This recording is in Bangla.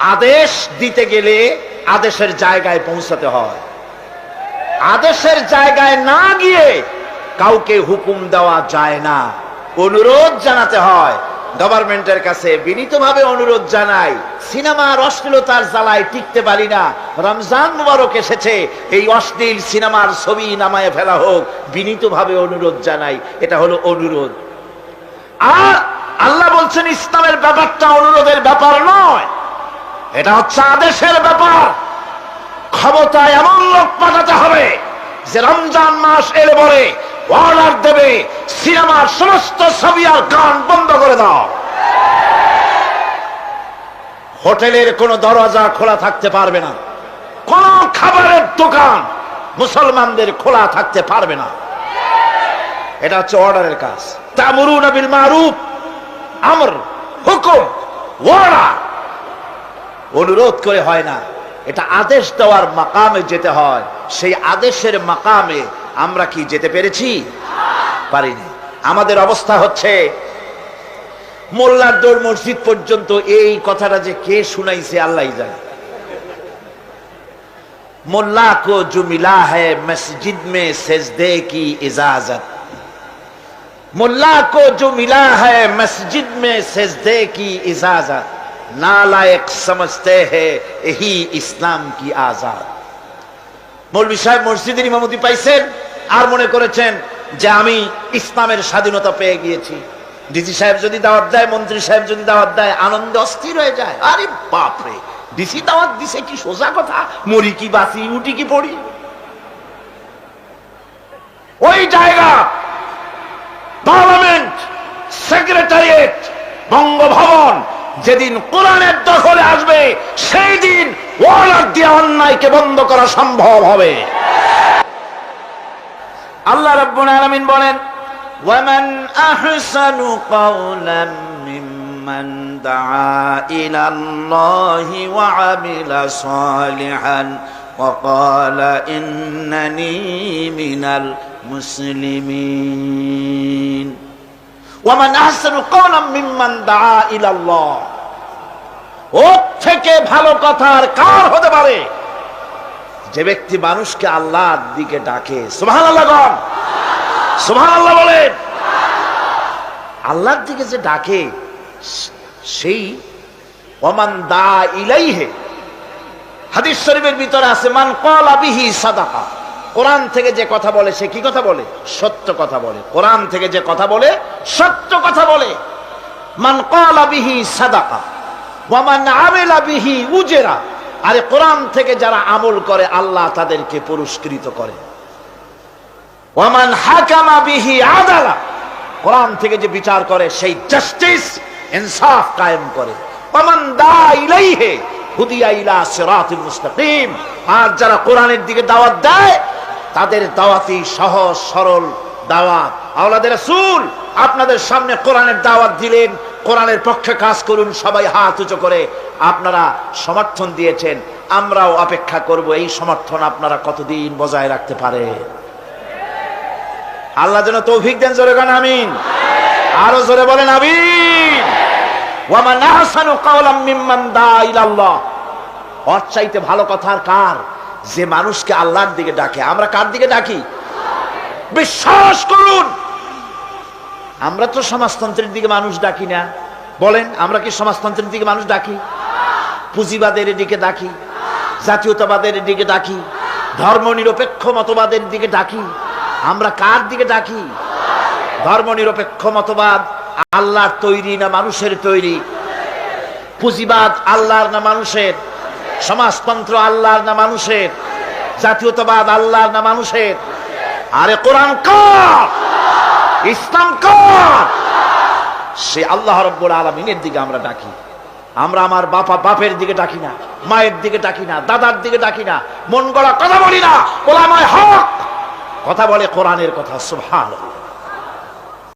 আদেশ দিতে গেলে আদেশের জায়গায় পৌঁছাতে হয়। আদেশের জায়গায় না গিয়ে কাউকে হুকুম দেওয়া যায় না। অনুরোধ জানাতে হয়। গভর্নমেন্টের কাছে বিনীতভাবে অনুরোধ জানাই, সিনেমার অশ্লীলতার জ্বালায় টিকতে পারি না। রমজান মুবারক এসেছে, এই অশ্লীল সিনেমার ছবি নামায় ফেলা হোক, বিনীতভাবে অনুরোধ জানাই, এটা হলো অনুরোধ। আর আল্লাহ বলছেন, ইসলামের ব্যাপারটা অনুরোধের ব্যাপার নয়। এটা হচ্ছে আদেশের ব্যাপার। ক্ষমতায় এমন লোক পাঠাতে হবে যে রমজান মাস এলে পরে অর্ডার দেবে সিনেমার সমস্ত ছবি আর গান বন্ধ করে দাও। হোটেলের কোনো দরজা খোলা থাকতে পারবে না। কোন খাবারের দোকান মুসলমানদের খোলা থাকতে পারবে না। এটা হচ্ছে অর্ডারের কাজ। তামরুন বিল মারুফ, আমর, হুকুম ওয়ার্ডার অনুরোধ করে হয় না। এটা আদেশ দেওয়ার মাকামে যেতে হয়। সেই আদেশের মাকামে আমরা কি যেতে পেরেছি? পারিনি। আমাদের অবস্থা হচ্ছে, মোল্লার দৌড় মসজিদ পর্যন্ত এই কথাটা যে কে শুনাইছে আল্লাহ জানে। মোল্লা কো জুমিলা হ্যায় মসজিদ মে সেজদে কি ইজাজত। মোল্লা কো জুমিলা হ্যায় মসজিদ মে সেজদে কি ইজাজত। नालायक समझते हैं यही ইসলাম কি আজাদ মৌলভী সাহেব মসজিদের ইমামতি পাইছেন আর মনে করেছেন যে আমি ইসলামের স্বাধীনতা পেয়ে গিয়েছি ডিসি সাহেব যদি দাওয়াত দেয় মন্ত্রী সাহেব যদি দাওয়াত দেয় আনন্দে অস্থির হয়ে যায় আরে বাপরে ডিসি দাওয়াত দিছে কি সোজা কথা মরি কি বাসি উঠি কি পড়ি ওই জায়গা পার্লামেন্ট সেক্রেটারিয়েট বঙ্গভবন যেদিন কোরআনের দখলে আসবে, সেই দিন ওয়ার্ডার দিয়ে অন্যায়কে বন্ধ করা সম্ভব হবে। আল্লাহ রাব্বুল আলামিন বলেন, ওয়ামান আহসানু কাওলাম মিম্মান দাআ ইলা আল্লাহি ওয়া আমিলা সালিহান ওয়া ক্বালা ইন্নানি মিনাল মুসলিমিন। ওয়ামান আহসানু কাওলাম মিম্মান দাআ ইলা আল্লাহ ওর থেকে ভালো কথা আর কার হতে পারে? যে ব্যক্তি মানুষকে আল্লাহর দিকে ডাকে সুবহান আল্লাহ গণ। সুবহান আল্লাহ বলেন। আল্লাহর দিকে যে ডাকে, সেই ওমান দা ইলাইহে। হাদিস শরীফের ভিতরে আছে, মান কলা বিহি সাদাকা। কোরআন থেকে যে কথা বলে, সে কি কথা বলে? সত্য কথা বলে। কোরআন থেকে যে কথা বলে, সত্য কথা বলে। মান কলা বিহি সাদাকা। আরে কোরআন থেকে যারা আমল করে, আল্লাহ তাদেরকে পুরস্কৃত করে। ওয়ামান হাকামা বিহি আদালা। কোরআন থেকে যে বিচার করে, সেই জাস্টিস, ইনসাফ কায়েম করে। ওয়ামান দা ইলাইহে হুদিয়া ইলা মুস্তাকিম। আর যারা কোরআনের দিকে দাওয়াত দেয়, তাদের দাওয়াতি সহজ, সরল দাওয়াত। আওলাদের রাসূল, আপনাদের সামনে কোরআনের দাওয়াত দিলেন কোরআনের পক্ষে কাজ করুন, সবাই হাত উঁচু করে আপনারা সমর্থন দিয়েছেন, আমরাও অপেক্ষা করব, এই সমর্থন আপনারা কতদিন বজায় রাখতে পারে? আল্লাহ যেন তৌফিক দেন, জোরে গান, আমিন। আরও জোরে বলেন, আমিন। ওয়ামান দা চাইতে ভালো কথা কার? যে মানুষকে আল্লাহর দিকে ডাকে। আমরা কার দিকে ডাকি? বিশ্বাস করুন। আমরা তো সমাজতন্ত্রের দিকে মানুষ ডাকি না। বলেন, আমরা কি সমাজতন্ত্রের দিকে মানুষ ডাকি? পুঁজিবাদের দিকে ডাকি? জাতীয়তাবাদের দিকে ডাকি? ধর্ম নিরপেক্ষ মতবাদের দিকে ডাকি? আমরা কার দিকে ডাকি? ধর্ম নিরপেক্ষ মতবাদ আল্লাহর তৈরি না মানুষের তৈরি? পুঁজিবাদ আল্লাহর না মানুষের? সমাজতন্ত্র আল্লাহর না মানুষের? জাতীয়তাবাদ আল্লাহর না মানুষের? আরে কোরআন কার! ইসলাম সে আল্লাহ রব্বুল আলমিনের দিকে আমরা ডাকি। আমরা আমার বাপা বাপের দিকে ডাকি না, মায়ের দিকে ডাকি না, দাদার দিকে ডাকি না, মন গড়া কথা বলি না, ওলামায় হক! কথা বলে কোরআনের কথা, সুবহানাল্লাহ।